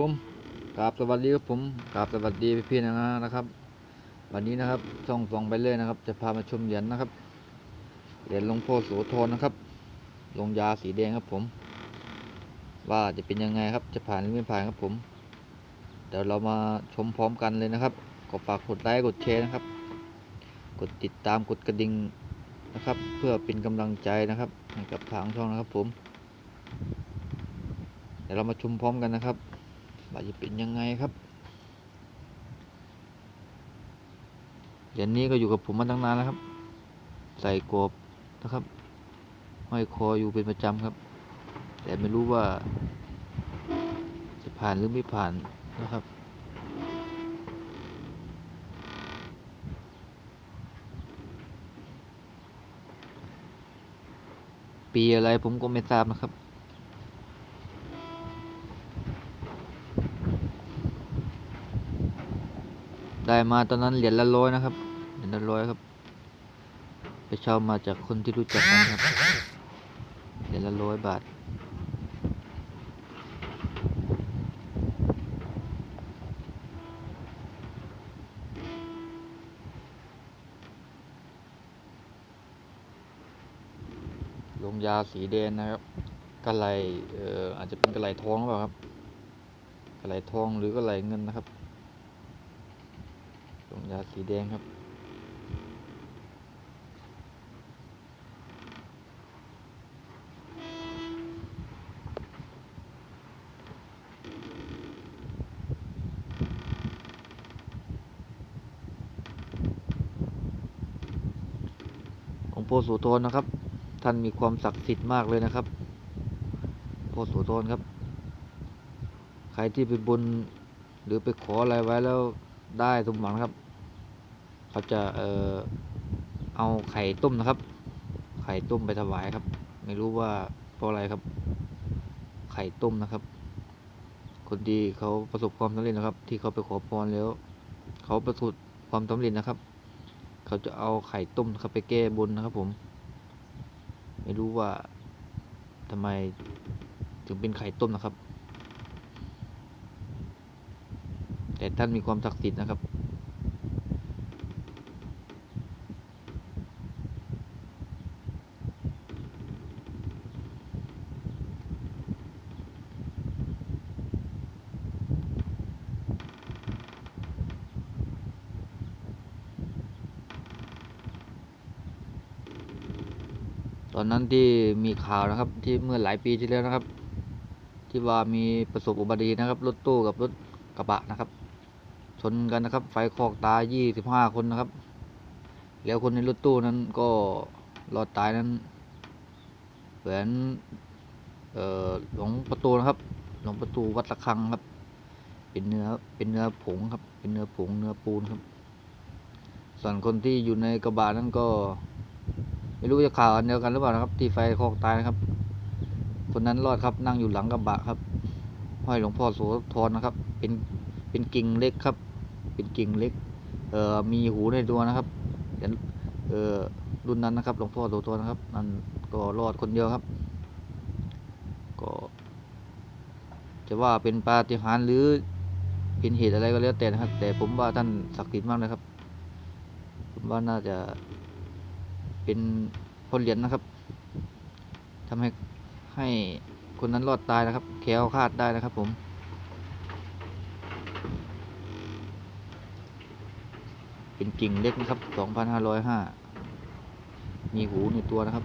ผมกราบสวัสดีครับผมกราบสวัสดีพี่ๆนะนะครับ วันนี้นะครับช่องสองไปเลยนะครับ จะพามาชมเหรียญนะครับเหรียญหลวงพ่อโสธรนะครับลงยาสีแดงครับผม ว่าจะเป็นยังไงครับ จะผ่านหรือไม่ผ่านครับผมเดี๋ยวเรามาชมพร้อมกันเลยนะครับก็ฝากกดไลค์กดแชร์นะครับ กดติดตามกดกระดิ่งนะครับ เพื่อเป็นกำลังใจนะครับให้กับทางช่องนะครับผมเดี๋ยวเรามาชมพร้อมกันนะครับ ว่าจะเป็นยังไงครับ เหรียญนี้ก็อยู่กับผมมาตั้งนานแล้วครับ ใส่กบนะครับห้อยคออยู่เป็นประจำครับ แต่ไม่รู้ว่า จะผ่านหรือไม่ผ่านนะครับปีอะไรผมก็ไม่ทราบนะครับ ได้มาตอนนั้นเหรียญละร้อยนะครับ เหรียญละร้อยครับ ไปเช่ามาจากคนที่รู้จักกันครับ เหรียญละร้อยบาท ลงยาสีแดงนะครับกระไหลเอ่ออาจจะเป็นกระไหลทองหรือเปล่าครับกระไหลทองหรือกระไหลเงินนะครับ ยาสีแดงครับหลวงพ่อโสธรนะครับ ท่านมีความศักดิ์สิทธิ์มากเลยนะครับหลวงพ่อโสธรครับ ใครที่ไปบนหรือไปขออะไรไว้แล้วได้สมหวังครับ เขาจะเออเอาไข่ต้มนะครับ ไข่ต้มไปถวายครับ ไม่รู้ว่าเพราะอะไรครับ ไข่ต้มนะครับ คนดีเขาประสบความสำเร็จนะครับ ที่เขาไปขอพรแล้ว เขาประสบความสำเร็จนะครับ เขาจะเอาไข่ต้มนะครับไปแก้บนนะครับ ผม ไม่รู้ว่าทำไมถึงเป็นไข่ต้มนะครับ แต่ท่านมีความศักดิ์สิทธิ์นะครับ ตอนนั้นที่มีข่าวนะครับ ที่เมื่อหลายปีที่แล้วนะครับ ที่ว่ามีประสบอุบัติเหตุนะครับรถตู้กับรถกระบะนะครับ ชนกันนะครับ ไฟคอกตายยี่สิบห้าคนนะครับ แล้วคนในรถตู้นั้นก็รอดตายนั้นเหมือนเอ่อหลวงประตูนะครับ หลวงประตูวัดระฆังครับ เป็นเนื้อเป็นเนื้อผงครับ เป็นเนื้อผงเนื้อปูนครับ ส่วนคนที่อยู่ในกระบะนั้นก็ ไม่รู้จะข่าวอันเดียวกันหรือเปล่านะครับ ที่ไฟคอกตายนะครับ คนนั้นรอดครับนั่งอยู่หลังกระบะครับห้อยหลวงพ่อโสธรนะครับ เป็นเป็นกิ่งเล็กครับ เป็นกิ่งเล็ก เอ่อมีหูในตัวนะครับเดี๋ยวเอ่อรุ่นนั้นนะครับ หลวงพ่อโสธรนะครับนั่นก็รอดคนเดียวครับ ก็จะว่าเป็นปาฏิหาริย์หรือเป็นเหตุอะไรก็แล้วแต่นะครับ แต่ผมว่าท่านศักดิ์สิทธิ์มากเลยครับ ผมว่าน่าจะ เป็นพลเหรียญนะครับทำให้ให้คนนั้นรอดตายนะครับแควคาดได้นะครับผมเป็นกิ่งเล็กนะครับ 2,505 มีหูในตัวนะครับ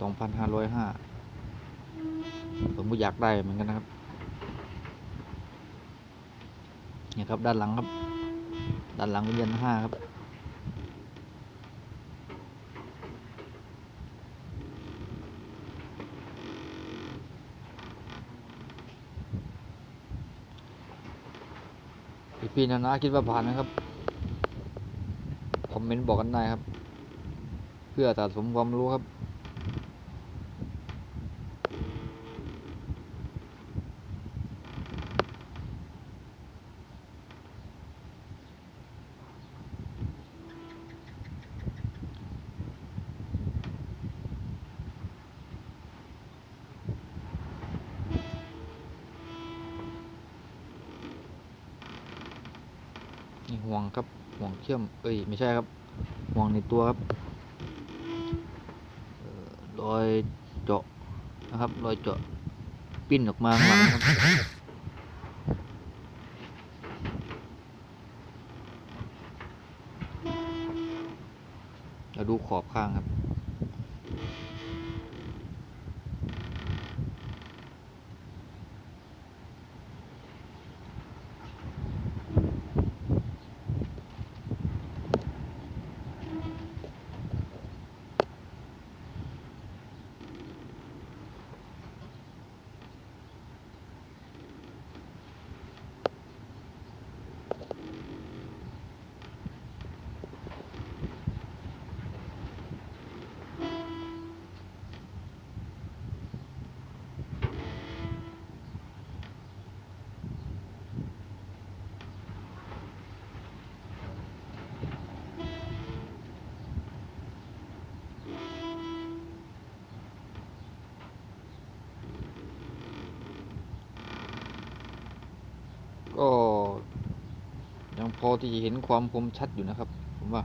2,505 ผมก็อยากได้เหมือนกันนะครับ เนี่ยครับด้านหลังครับ ด้านหลังเป็นเหรียญห้าครับ พี่พี่นะนะคิดว่าผ่านไหมครับ คอมเมนต์บอกกันได้ครับ เพื่อสะสมความรู้ครับ ห่วงครับห่วงเชื่อมเอ้ยไม่ใช่ครับห่วงในตัวครับเอ่อรอยเจาะนะครับรอยเจาะปิ้นออกมาข้างหลังครับเราดูขอบข้างครับ อที่จะเห็นความคมชัดอยู่นะครับ ผมว่า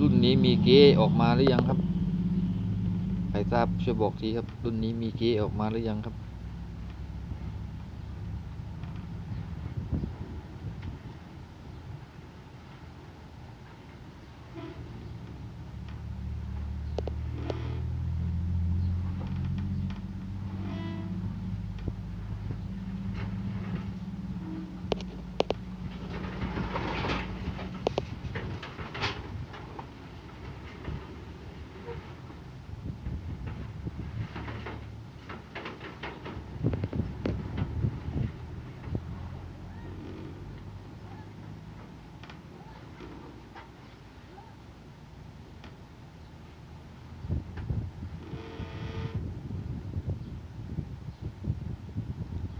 รุ่นนี้มีเก๊ออกมาหรือยังครับ ใครทราบช่วยบอกทีครับ รุ่นนี้มีเก๊ออกมาหรือยังครับ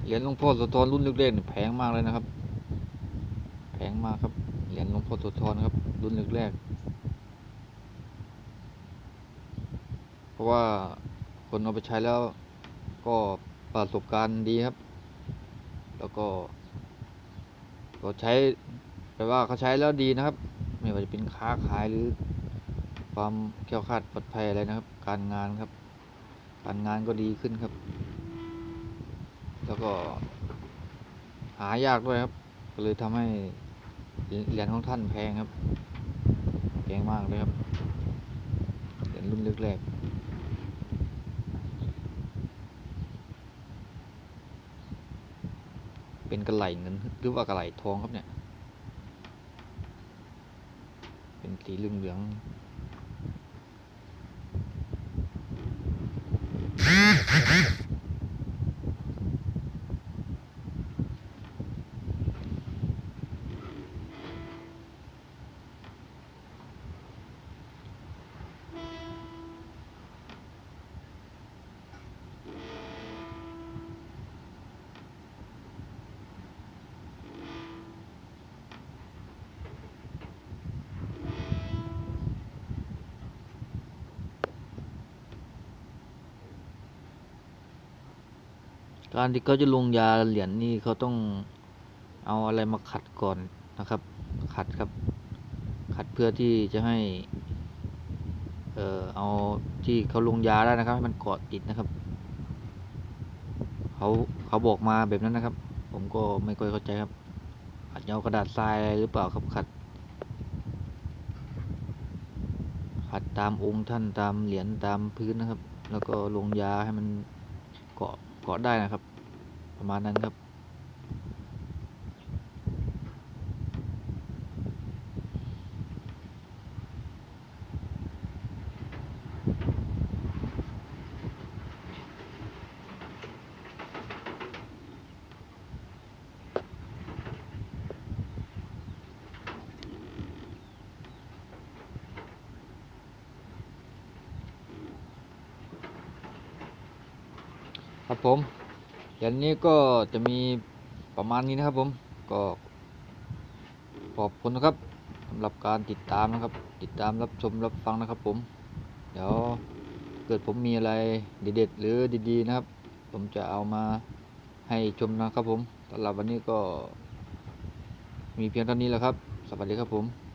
เหรียญหลวงพ่อโสธรรุ่นเล็กๆเนี่ยแพงมากเลยนะครับ แพงมากครับ เหรียญหลวงพ่อโสธรครับ รุ่นแรกๆเพราะว่าคนเอาไปใช้แล้วก็ประสบการณ์ดีครับ แล้วก็ก็ใช้แปลว่าเขาใช้แล้วดีนะครับ ไม่ว่าจะเป็นค้าขายหรือ ความแคล้วคลาดปลอดภัยอะไรนะครับ การงานครับ การงานก็ดีขึ้นครับ แล้วก็หายากด้วยครับ ก็เลยทำให้เหรียญของท่านแพงครับ แพงมากเลยครับ เหรียญรุ่นแรกๆเป็นกระไหลเงินหรือว่ากระไหลทองครับเนี่ย เป็นสีเหลืองๆ การที่เขาจะลงยาเหรียญนี่เขาต้องเอาอะไรมาขัดก่อนนะครับ ขัดครับ ขัดเพื่อที่จะให้ เอ่อเอาที่เขาลงยาได้นะครับให้มันเกาะติดนะครับเขาเขาบอกมาแบบนั้นนะครับ ผมก็ไม่ค่อยเข้าใจครับอาจจะเอากระดาษทรายอะไรหรือเปล่าครับขัด ขัดตามองค์ท่านตามเหรียญตามพื้นนะครับ แล้วก็ลงยาให้มันเกาะ เกาะได้นะครับ ประมาณนั้นครับ ครับผมเหรียญนี้ก็จะมีประมาณนี้นะครับผมก็ขอบคุณนะครับสำหรับการติดตามนะครับ ติดตามรับชมรับฟังนะครับผม เดี๋ยวเกิดผมมีอะไรเด็ดๆหรือดีๆนะครับ ผมจะเอามาให้ชมนะครับผมสำหรับวันนี้ก็มีเพียงเท่านี้แหละครับ สวัสดีครับผม